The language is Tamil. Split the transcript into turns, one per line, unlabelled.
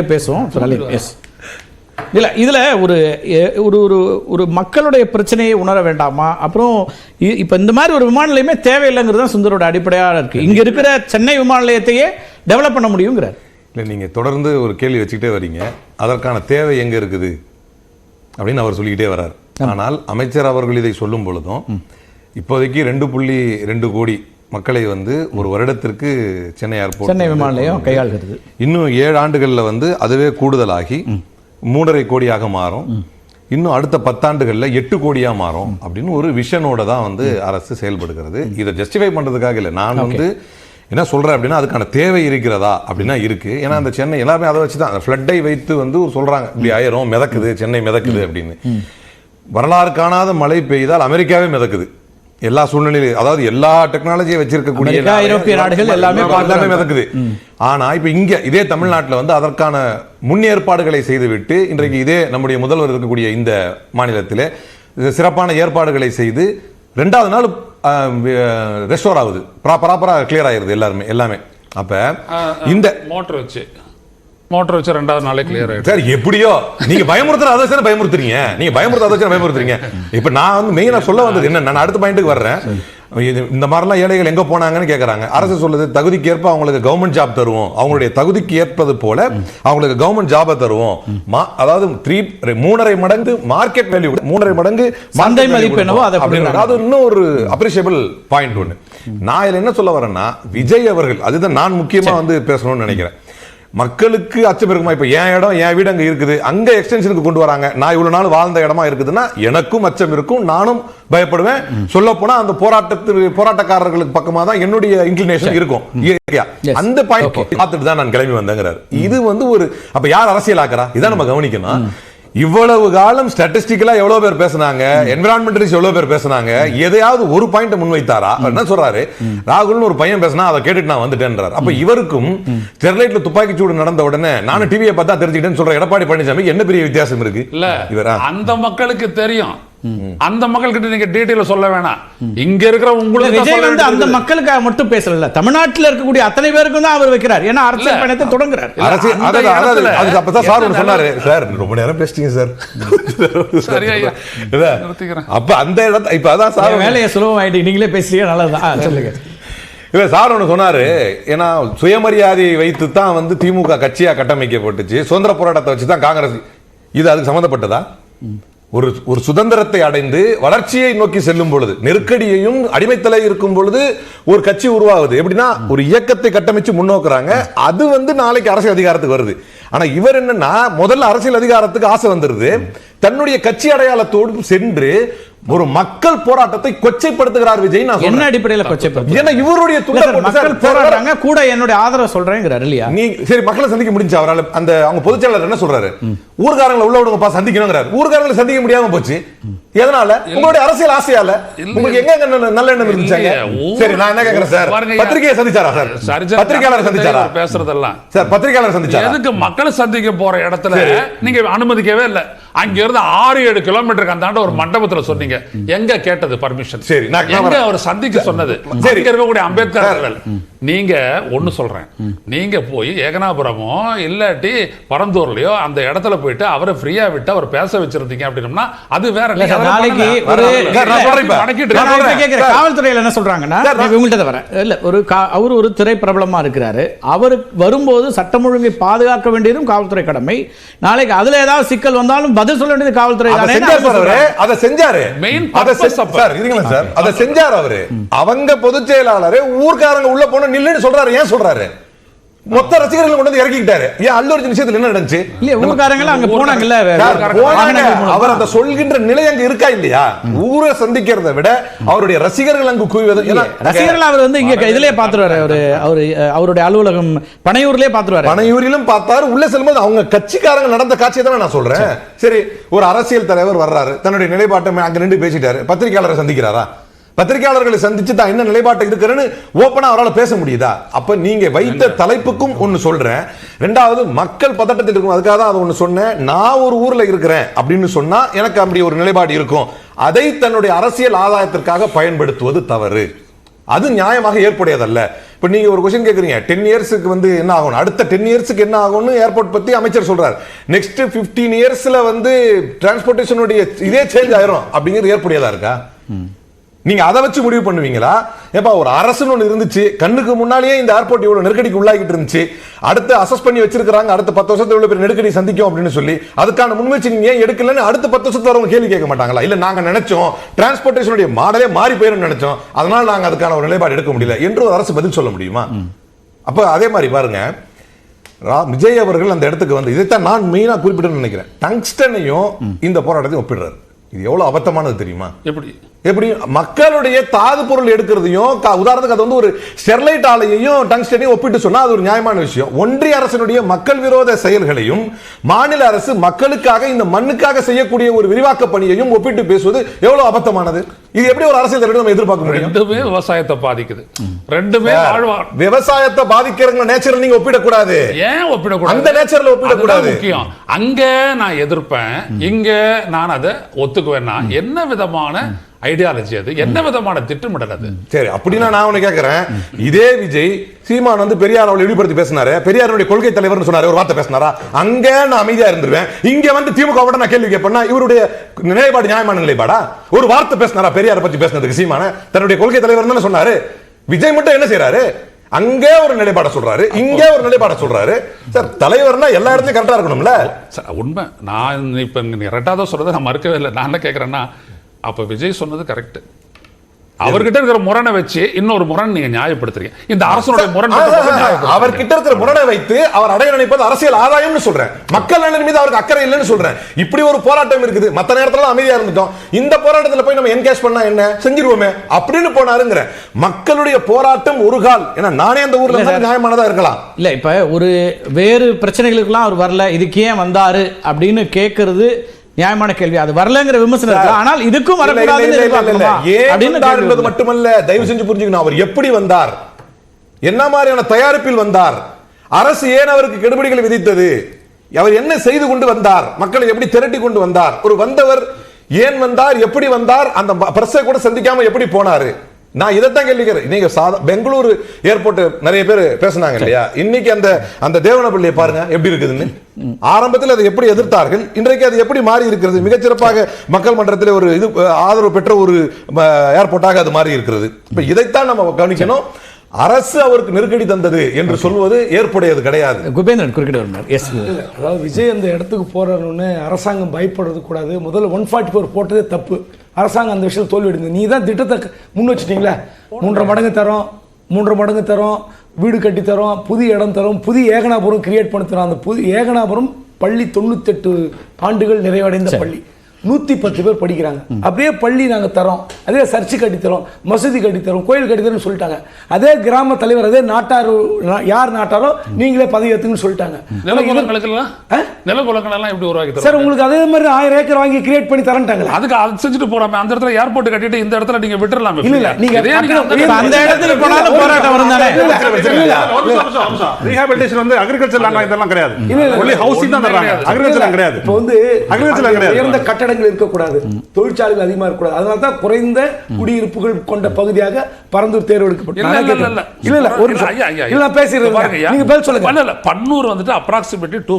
பேசுவோம். எஸ் இல்லை இதில் ஒரு ஒரு ஒரு ஒரு மக்களுடைய பிரச்சனையை உணர வேண்டாமா? அப்புறம் இப்போ இந்த மாதிரி ஒரு விமான நிலையமே தேவையில்லைங்கிறது தான் சுந்தரோட அடிப்படையாக இருக்கு. இங்க இருக்கிற சென்னை விமான நிலையத்தையே டெவலப் பண்ண முடியுங்கிறார்.
இல்லை நீங்கள் தொடர்ந்து ஒரு கேள்வி வச்சுக்கிட்டே வரீங்க. அதற்கான தேவை எங்கே இருக்குது? அப்படின்னு அவர் சொல்லிக்கிட்டே வர்றார் ஆனால் அமைச்சர் அவர்கள் இதை சொல்லும் பொழுதும் இப்போதைக்கு ரெண்டு புள்ளி ரெண்டு கோடி மக்களை வந்து ஒரு வருடத்திற்கு சென்னை ஏர்போர்ட்
சென்னை விமான நிலையம் கையாளுகிறது.
இன்னும் ஏழு ஆண்டுகளில் வந்து அதுவே கூடுதலாகி மூன்றரை கோடியாக மாறும். இன்னும் அடுத்த பத்தாண்டுகளில் எட்டு கோடியா மாறும் அப்படின்னு ஒரு விஷனோட தான் வந்து அரசு செயல்படுகிறது. இதை ஜஸ்டிஃபை பண்றதுக்காக இல்லை. நான் வந்து என்ன சொல்றேன் அப்படின்னா அதுக்கான தேவை இருக்கிறதா அப்படின்னா இருக்கு. ஏன்னா அந்த சென்னை எல்லாமே அதை வச்சு தான் அந்த ஃப்ளட்டை வைத்து வந்து சொல்றாங்க. இப்படி ஆயிரும் மிதக்குது சென்னை மிதக்குது அப்படின்னு. வரலாறு காணாத மழை பெய்தால் அமெரிக்காவே மிதக்குது. எல்லா சூழ்நிலையிலும் அதாவது எல்லா டெக்னாலஜியை வச்சிருக்கக்கூடிய
ஐரோப்பிய நாடுகள் எல்லாமே
எல்லாமே. மிதக்குது. ஆனா இப்ப இங்க இதே தமிழ்நாட்டுல வந்து அதற்கான முன்னேற்பாடுகளை செய்துவிட்டு இன்றைக்கு இதே நம்முடைய முதல்வர் இருக்கக்கூடிய இந்த மாநிலத்திலே சிறப்பான ஏற்பாடுகளை செய்து ரெண்டாவது நாள் ரெஸ்டோர் ஆகுது. ப்ராப்பரா கிளியர் ஆயிருது எல்லாருமே எல்லாமே. அப்ப இந்த
மோட்டர் வச்சு. மோட்டர் வச்சு ரெண்டாவது நாளே கிளியர் ஆயிடும்
சார் எப்படியோ? நீங்க பயமுறுத்துற அதை சார் பயமுறுத்துறீங்க? நீங்க பயமுறுத்த அதை பயமுறுத்துறீங்க? இப்ப நான் வந்து மெயினா சொல்ல வந்தது என்ன நான் அடுத்த பாயிண்ட்டுக்கு வர்றேன். இது இந்த மாதிரிலாம் ஏழைகள் எங்க போனாங்கன்னு கேக்குறாங்க. அரசு சொல்லுது தகுதிக்கு ஏற்ப அவங்களுக்கு கவர்மெண்ட் ஜாப் தருவோம். அவங்களுடைய தகுதிக்கு ஏற்பது போல அவங்களுக்கு கவர்மெண்ட் ஜாபை தருவோம். மா- அதாவது த்ரீ மூணரை மடங்கு மார்க்கெட் வேல்யூ மூணரை மடங்கு
சந்தை மதிப்பு என்னவோ அதை
இன்னும் ஒரு அப்ரிஷியபிள் பாயிண்ட் ஒன்று நான் இதுல என்ன சொல்ல வரேன்னா விஜய் அவர்கள் அதுதான் நான் முக்கியமா வந்து பேசணும்னு நினைக்கிறேன். மக்களுக்கு அச்சம் இருக்குமா இப்ப என் இடம் என் வீடு அங்க இருக்குது. அங்க எக்ஸ்டென்ஷனுக்கு கொண்டு வராங்க. நான் இவ்வளவு நாள் வாழ்ந்த இடமா இருக்குதுன்னா எனக்கும் அச்சம் இருக்கும் நானும் பயப்படுவேன். சொல்ல போனா அந்த போராட்டத்து போராட்டக்காரர்களுக்கு பக்கமா தான் என்னுடைய இன்க்ளினேஷன் இருக்கும். அந்த பாயிண்ட் பார்த்துட்டு தான் நான் கிளம்பி வந்தேங்கிறார். இது வந்து ஒரு அப்ப யார் அரசியலாக்குறா? இதான் நம்ம கவனிக்கணும். இவ்வளவு காலம் ஸ்டாட்டிஸ்டிக்கலா எவ்வளவு பேர் பேசுனாங்க? என்விரான்மெண்டலிஸ்ட் எவ்வளவு பேர் பேசுனாங்க? எதையாவது ஒரு பாயிண்ட் முன்வைத்தாரா? என்ன சொல்றாரு. ராகுல்னு ஒரு பையன் பேசினா அதை கேட்டுட்டு நான் வந்துட்டேன்றார். அப்ப இவருக்கும் ஸ்டெர்லைட்ல துப்பாக்கி சூடு நடந்த உடனே நானும் டிவியை பார்த்தா தெரிஞ்சுக்கிட்டேன்னு சொல்ற எடப்பாடி பழனிசாமி என்ன பெரிய வித்தியாசம் இருக்கு?
இல்ல
இவரா?
அந்த மக்களுக்கு தெரியும். அந்த மக்கள்கிட்ட நீங்க டீடைல சொல்ல வேணாம். இங்க இருக்கிற உங்களுக்கு
விஜய் வந்து அந்த. மக்களுக்காக மட்டும் பேசல தமிழ்நாட்டில் இருக்கக்கூடிய அத்தனை பேருக்கும் தான் அவர் வைக்கிறார். ஏன்னா அரசியல். பயணத்தை தொடங்குறார்.
இல்ல,
அரசியல்
அந்த
அதாவது அதாவது
இடத்துல
அது அப்பதான் சார் சொன்னாரு. சார் ரொம்ப நேரம் பேசிட்டீங்க சார். அப்ப அந்த இடத்த இப்ப அதான் சார்
வேலையை சுலபமாயிட்டு நீங்களே பேசுறீங்க நல்லதுதான். சொல்லுங்க.
இல்ல சார் ஒன்று சொன்னாரு. ஏன்னா சுயமரியாதையை வைத்து தான் வந்து திமுக கட்சியா கட்டமைக்கப்பட்டுச்சு. சுதந்திர போராட்டத்தை வச்சு தான் காங்கிரஸ் இது அதுக்கு சம்பந்தப்பட்டதா ஒரு ஒரு சுதந்திரத்தை அடைந்து வளர்ச்சியை நோக்கி செல்லும் பொழுது நெருக்கடியையும் அடிமைத்தலை இருக்கும் பொழுது ஒரு கட்சி உருவாகுது. எப்படின்னா ஒரு இயக்கத்தை கட்டமைச்சு முன்னோக்குறாங்க. அது வந்து நாளைக்கு அரசியல் அதிகாரத்துக்கு வருது. ஆனா இவர் என்னன்னா முதல்ல அரசியல் அதிகாரத்துக்கு ஆசை வந்துருது. தன்னுடைய கட்சி அடையாளத்தோடு சென்று ஒரு மக்கள் போராட்டத்தை கொச்சைப்படுத்துகிறார் விஜய் நான்
என்ன. அடிப்படையில் கொச்சைப்படுத்து
ஏன்னா இவருடைய
மக்கள் போராடுறாங்க கூட என்னுடைய ஆதரவு சொல்றேங்கிறார் இல்லையா?
நீ சரி மக்களை சந்திக்க முடிஞ்சு அவரால் அந்த அவங்க பொதுச்செயலாளர் என்ன சொல்றாரு? ஊர்காரங்களை உள்ள விடுங்கப்பா சந்திக்கணுங்கிறாரு. ஊர்காரங்களை சந்திக்க முடியாம போச்சு. எதனால? உங்களுடைய அரசியல் ஆசையால. உங்களுக்கு எங்க எங்க நல்ல- எண்ணம் இருந்துச்சாங்க? சரி நான் என்ன கேக்குறேன் சார். பத்திரிகையை சந்திச்சாரா சார்?
சரி, சரி,
பத்திரிகையாளர் சந்திச்சாரா?
பேசுறதெல்லாம்?
சார் பத்திரிகையாளர் சந்திச்சாரா?
எதுக்கு மக்களை சந்திக்க போற இடத்துல நீங்க அனுமதிக்கவே இல்ல. அங்க இருந்து ஆறு ஏழு கிலோமீட்டருக்கு அந்தாண்ட ஒரு மண்டபத்துல சொன்னீங்க. எங்க கேட்டது பர்மிஷன்
சரி.
அவர் சந்திக்க சொன்னது?
சரி.
இருக்கக்கூடிய அம்பேத்கர் அவர்கள் நீங்க ஒண்ணு சொல்றேன். நீங்க போய் ஏகனாபுரமோ இல்லாட்டி பரந்தூர்லயோ அந்த இடத்துல போயிட்டு அவரை ஃப்ரீயா விட்டு அவர் பேச வச்சிருந்தீங்க அப்படின்னா அது வேற
நாளைக்கு. காவல்துறையில என்ன இப்ப உங்கள்ட்ட வரேன். இல்ல ஒரு அவர் ஒரு திரை பிரபலமா இருக்கிறாரு. அவர் வரும்போது சட்டம் ஒழுங்கை பாதுகாக்க வேண்டியதும் காவல்துறை கடமை. நாளைக்கு அதுல ஏதாவது சிக்கல் வந்தாலும் பதில் சொல்ல வேண்டியது காவல்துறை
அதை
தானே
செஞ்சார் சார் அவரு. அதை செஞ்சாரு. இருங்களேன் சார் அதை செஞ்சார் அவரு. அவங்க பொதுச் செயலாளரு ஊர்க்காரங்க உள்ள போன நில்லுன்னு சொல்றாரு ஏன் சொல்றாரு? மொத்த ரசிகர்கள் கொண்டு வந்து இறக்கிக்கிட்டாரு. ஏன் அல்லு விஷயத்துல என்ன நடந்துச்சு?
இல்ல ஊர்க்காரங்க அங்க போனாங்கல்ல
சார், போனாங்க.
வாகனங்கள் மூலமா.
அவர் அந்த சொல்கின்ற நிலை அங்க இருக்கா இல்லையா? ஊரை சந்திக்கிறதை விட அவருடைய ரசிகர்கள் அங்கு குவிவது
ரசிகர்கள் அவர் வந்து இங்க இதுலயே பாத்துருவாரு அவரு அவரு அவருடைய அலுவலகம் பனையூர்லயே பாத்துருவாரு
பனையூரிலும் பார்த்தாரு உள்ள செல்லும்போது அவங்க கட்சிக்காரங்க நடந்த காட்சியை தான் நான் சொல்றேன். சரி ஒரு அரசியல் தலைவர் வர்றாரு தன்னுடைய நிலைப்பாட்டை அங்க நின்று பேசிட்டாரு பத்திரிகையாளரை சந்திக்கிறாரா? பத்திரிகையாளர்களை சந்திச்சு தான் என்ன நிலைப்பாட்டை இருக்குன்னு ஓப்பனா அவரால் பேச முடியுதா? அப்ப நீங்க வைத்த தலைப்புக்கும் ஒன்னு சொல்றேன். ரெண்டாவது மக்கள் பதட்டத்தில் இருக்கும். அதுக்காக தான் அதை ஒன்னு சொன்னேன். நான் ஒரு ஊர்ல இருக்கிறேன் அப்படின்னு சொன்னா எனக்கு அப்படி ஒரு நிலைப்பாடு இருக்கும். அதை தன்னுடைய அரசியல் ஆதாயத்திற்காக பயன்படுத்துவது தவறு. அது நியாயமாக ஏற்புடையதல்ல. இப்ப இப்ப நீங்க ஒரு கொஸ்டின் கேக்குறீங்க. டென் இயர்ஸ்க்கு வந்து என்ன ஆகும் அடுத்த டென் இயர்ஸ்க்கு என்ன ஆகும்னு ஏர்போர்ட் பத்தி அமைச்சர் சொல்றாரு. நெக்ஸ்ட் 15 இயர்ஸ்ல வந்து டிரான்ஸ்போர்ட்டேஷனுடைய இதே சேஞ்ச் ஆயிரும். அப்படிங்கிறது ஏற்புடையதா இருக்கா? நீங்க அதை வச்சு முடிவு பண்ணுவீங்களா? ஏப்பா ஒரு அரசுன்னு ஒன்று இருந்துச்சு கண்ணுக்கு முன்னாலேயே இந்த ஏர்போர்ட் இவ்வளவு நெருக்கடிக்கு உள்ளாகிட்டு இருந்துச்சு அடுத்து அசஸ் பண்ணி வச்சிருக்காங்க அடுத்த பத்து வருஷத்துல இவ்வளவு பேர் நெருக்கடி சந்திக்கும் அப்படின்னு சொல்லி அதுக்கான முன்முயற்சி நீங்க ஏன் எடுக்கலன்னு அடுத்த பத்து வருஷத்துல வரவங்க கேள்வி கேட்க மாட்டாங்களா? இல்ல நாங்க நினைச்சோம் டிரான்ஸ்போர்ட்டேஷனுடைய மாடலே மாறி போயிரும் நினைச்சோம் அதனால நாங்க அதுக்கான ஒரு நிலைப்பாடு எடுக்க முடியல என்று ஒரு அரசு பதில் சொல்ல முடியுமா? அப்ப அதே மாதிரி பாருங்க ரா- விஜய் அவர்கள் அந்த இடத்துக்கு வந்து இதைத்தான் நான் மெயினாக குறிப்பிட்டு நினைக்கிறேன். டங்ஸ்டனையும் இந்த போராட்டத்தையும் ஒப்பிடுறாரு. இது எவ்வளோ அபத்தமானது தெரியுமா?
எப்படி?
எப்படி மக்களுடைய தாது பொருள் எடுக்கிறதையும் உதாரணத்துக்கு அது வந்து ஒரு ஸ்டெர்லைட் ஆலையையும் டங்ஸ்டனையும் ஒப்பிட்டு சொன்னா அது ஒரு நியாயமான விஷயம். ஒன்றிய அரசினுடைய மக்கள் விரோத செயல்களையும் மாநில அரசு மக்களுக்காக இந்த மண்ணுக்காக செய்யக்கூடிய ஒரு விரிவாக்க பணியையும் ஒப்பிட்டு பேசுவது எவ்வளவு அபத்தமானது? இது எப்படி ஒரு அரசியல் தலைவர் நம்ம எதிர்பார்க்க முடியும்?
ரெண்டுமே விவசாயத்தை பாதிக்குது. ரெண்டுமே
விவசாயத்தை பாதிக்கிற நேச்சர் நீங்க ஒப்பிடக்கூடாது.
ஏன் ஒப்பிடக்கூடாது?
அந்த நேச்சர்ல ஒப்பிடக்கூடாது.
முக்கியம். அங்க நான் எதிர்ப்பேன். இங்க நான் அதை ஒத்துக்குவேன்னா என்ன விதமான ஐடியாலஜி அது. என்ன விதமான திட்டமிடல் அது?
சரி அப்படின்னா நான் உன்னை கேட்கிறேன் இதே விஜய் சீமான் வந்து பெரியார் அவளை இழிவுபடுத்தி பேசினாரு. பெரியாருடைய கொள்கை தலைவர்னு சொன்னாரு. ஒரு வார்த்தை பேசினாரா? அங்க நான் அமைதியா இருந்துருவேன். இங்க வந்து திமுக விட நான் கேள்வி கேட்பேன்னா இவருடைய நிலைப்பாடு நியாயமான நிலைப்பாடா? ஒரு வார்த்தை பேசினாரா பெரியாரை பத்தி பேசினதுக்கு சீமான? தன்னுடைய கொள்கை தலைவர் தானே சொன்னாரு. விஜய் மட்டும் என்ன செய்யறாரு அங்கே ஒரு நிலைப்பாட சொல்றாரு. இங்க ஒரு நிலைப்பாட சொல்றாரு. சார் தலைவர்னா எல்லா இடத்துலயும் கரெக்டா இருக்கணும்ல?
உண்மை. நான் இப்ப ரெண்டாவது சொல்றதை நான் மறுக்கவே இல்லை. நான் என்ன கேட்கறேன்னா அப்ப விஜய் சொன்னது கரெக்ட் அவர்கிட்ட இருக்கிற முரணை வச்சு இன்னொரு முரண் நீங்க நியாயப்படுத்துறீங்க. இந்த அரசனுடைய முரண்
அவர் கிட்ட இருக்கிற முரணை வைத்து அவர் அடைய நினைப்பது அரசியல் ஆதாயம்னு சொல்றேன். மக்கள் நலன் மீது அவருக்கு அக்கறை இல்லைன்னு சொல்றேன். இப்படி ஒரு போராட்டம் இருக்குது. மத்த நேரத்துல அமைதியா இருந்துட்டோம். இந்த போராட்டத்துல போய் நம்ம என்கேஜ் பண்ணா என்ன? செஞ்சிருவோமே. அப்படின்னு போனாருங்கிற. மக்களுடைய போராட்டம் ஒரு கால். ஏன்னா நானே அந்த ஊர்ல. நியாயமானதா இருக்கலாம்.
இல்ல இப்ப ஒரு வேறு பிரச்சனைகளுக்கெல்லாம் அவர் வரல. இதுக்கு ஏன் வந்தாரு? அப்படின்னு கேட்கறது நியாயமான கேள்வி. அது வரலங்கிற விமர்சனம் ஆனால் இதுக்கும் வருது.
மட்டுமல்ல தயவு செஞ்சு புரிஞ்சுக்கணும். அவர் எப்படி வந்தார்? என்ன மாதிரியான தயாரிப்பில் வந்தார்? அரசு ஏன் அவருக்கு கெடுபிடிகளை விதித்தது? அவர் என்ன செய்து கொண்டு வந்தார்? மக்களை எப்படி திரட்டி கொண்டு வந்தார்? ஒரு வந்தவர் ஏன் வந்தார்? எப்படி வந்தார்? அந்த பிரஸை கூட சந்திக்காம எப்படி போனாரு? நான் இதைத்தான் கேள்வி கேட்கிறேன் நீங்க சாதா பெங்களூரு ஏர்போர்ட் நிறைய பேர் பேசுனாங்க இல்லையா? இன்னைக்கு அந்த அந்த தேவனப்பள்ளியை பாருங்க எப்படி இருக்குதுன்னு. ஆரம்பத்தில் அதை எப்படி எதிர்த்தார்கள் இன்றைக்கு அது எப்படி மாறி இருக்கிறது? மிகச்சிறப்பாக மக்கள் மன்றத்தில் ஒரு இது ஆதரவு பெற்ற ஒரு ஏர்போர்ட்டாக அது மாறி இருக்கிறது. இப்ப இதைத்தான் நம்ம கவனிக்கணும். அரசு அவருக்கு நெருக்கடி தந்தது என்று சொல்வது ஏற்புடையது கிடையாது.
குபேந்திரன் குறுக்கிட வருகிறார் எஸ்
அதாவது விஜய் அந்த இடத்துக்கு போறாருன்னு அரசாங்கம் பயப்படுறது கூடாது. முதல்ல ஒன் ஃபார்ட்டி ஃபோர் போட்டதே தப்பு. அரசாங்கம் அந்த விஷயத்தில் தோல்வி அடைந்தது நீ தான் திட்டத்தை முன் வச்சிட்டீங்களே. மூன்றரை மடங்கு தரோம் மூன்றரை மடங்கு தரோம் வீடு கட்டி தரோம் புதிய இடம் தரோம் புதிய ஏகனாபுரம் கிரியேட் பண்ணி தரோம். அந்த புதிய ஏகனாபுரம் பள்ளி தொண்ணூத்தெட்டு ஆண்டுகள் நிறைவடைந்த பள்ளி. நூற்றி பத்து பேர் படிக்கிறாங்க. அப்படியே பள்ளி நாங்கள் தரோம். அதே சர்ச்சு கட்டித்தரோம். மசூதி கட்டித்தரோம். கோயில் கட்டித்தரோம்னு சொல்லிட்டாங்க. அதே கிராம தலைவர் அதே நாட்டார் யார் நாட்டாரோ நீங்களே பதவி ஏற்றுங்கன்னு சொல்லிட்டாங்க.
எல்லாம் எப்படி உருவாக்கி
சார்? உங்களுக்கு அதே மாதிரி ஆயிரம் ஏக்கர் வாங்கி கிரியேட் பண்ணி தரேன்ட்டாங்களா.
அதுக்கு அது செஞ்சுட்டு போறாமே. அந்த இடத்துல ஏர்போர்ட் கட்டிட்டு இந்த இடத்துல நீங்க விட்டுறலாமே
இல்ல, இல்ல, நீங்க
அந்த
இடத்துக்கு போனாலும் போராட்டம் வரும் தானே.
ரீஹாபிலிட்டேஷன் வந்து அக்ரிகல்ச்சர் லேண்ட் இதெல்லாம் கிடையாது.
இல்ல,
ஹவுசிங் தான் தர்றாங்க. அக்ரிகல்ச்சர் கிடையாது.
இப்போ வந்து அங்க
கிடையாது.
உயர்ந்த கட்டடங்கள் இருக்கக்கூடாது. தொழிற்சாலைகள் அதிகமா இருக்கக்கூடாது. அதனால தான் குறைந்த குடியிருப்புகள் கொண்ட பகுதியாக பரந்தூர் தேர்வு எடுக்கப்பட்டு
இல்ல இல்ல இல்ல இல்ல.
இல்ல இல்ல ஒரு
இல்ல, ஐயா, ஐயா,
இல்ல நான் பேசுறேன்
பாருங்க ஐயா.
நீங்க பதில் சொல்லுங்க.
இல்ல இல்ல பன்னூர் வந்துட்டு அப்ராக்சிமேட்லி டூ